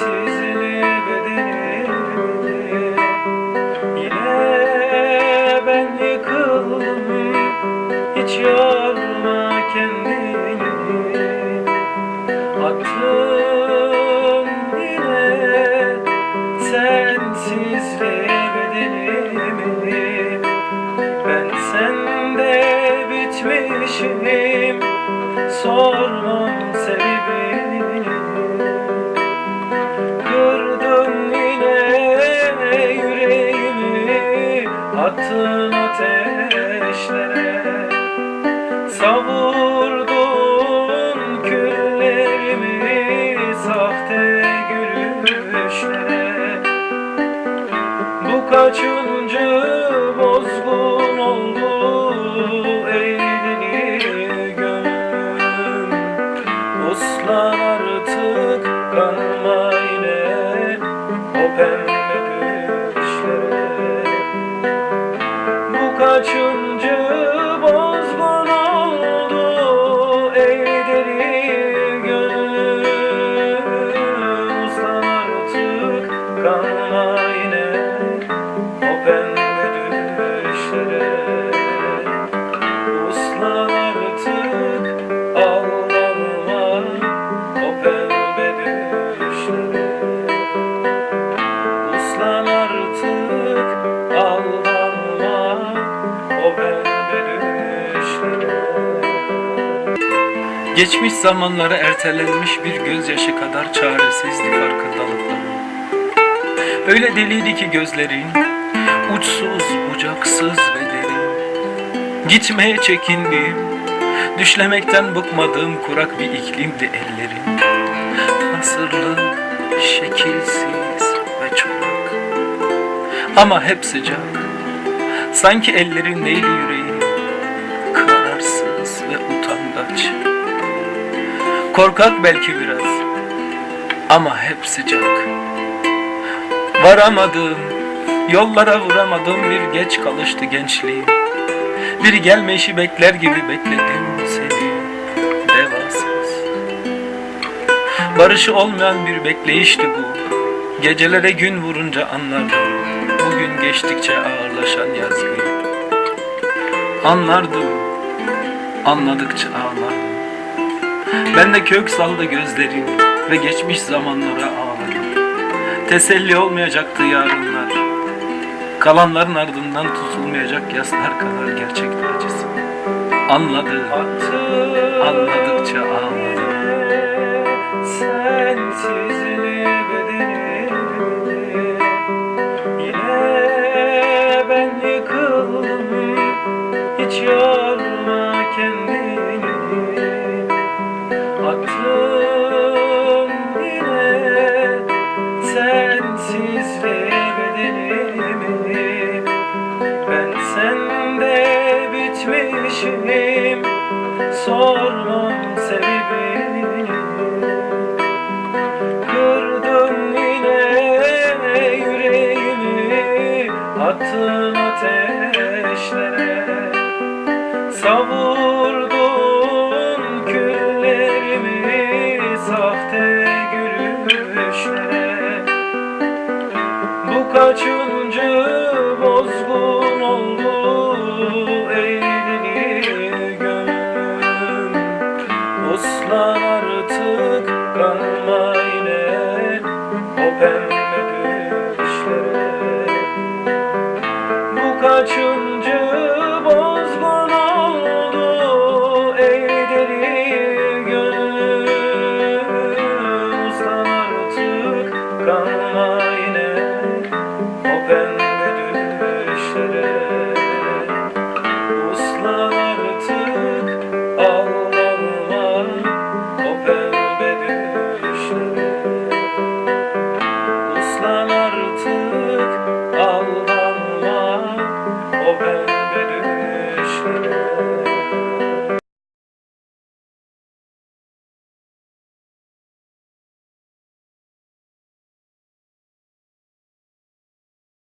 tears Savurdun küllerimi Sahte gülüşlere Bu kaçıncı bozgun oldu Ey deli gönlüm? Uslan artık kanma yine O pembe düşlere Bu kaçıncı Geçmiş zamanlara ertelenmiş bir gözyaşı kadar çaresizdi farkındalıklarım. Öyle deliydi ki gözlerin, uçsuz, bucaksız ve derin. Gitmeye çekindiğim, düşlemekten bıkmadığım kurak bir iklimdi ellerin. Nasırlı, şekilsiz ve çorak. Ama hep sıcak, sanki ellerin neydi yüreğim, Korkak belki biraz ama hep sıcak. Varamadım, yollara vuramadım bir geç kalıştı gençliğim. Bir gelmeşi bekler gibi bekledim seni devasız. Barışı olmayan bir bekleyişti bu. Gecelere gün vurunca anlardım. Bugün geçtikçe ağırlaşan yazgıyı. Anlardım, anladıkça ağlardım. Ben de kök saldı gözlerim ve geçmiş zamanlara ağladım. Teselli olmayacaktı yarınlar. Kalanların ardından tutulmayacak yaslar kadar gerçekti acısı. Anladım, Attın anladıkça ağladım. Sensizliğe bedenimi Yine ben yıkıldım Hiç geçim Sormam sebebini Kırdın yine yüreğimi Attın ateşlere. Savurdun küllerimi Sahte gülüşlere. Bu kaçın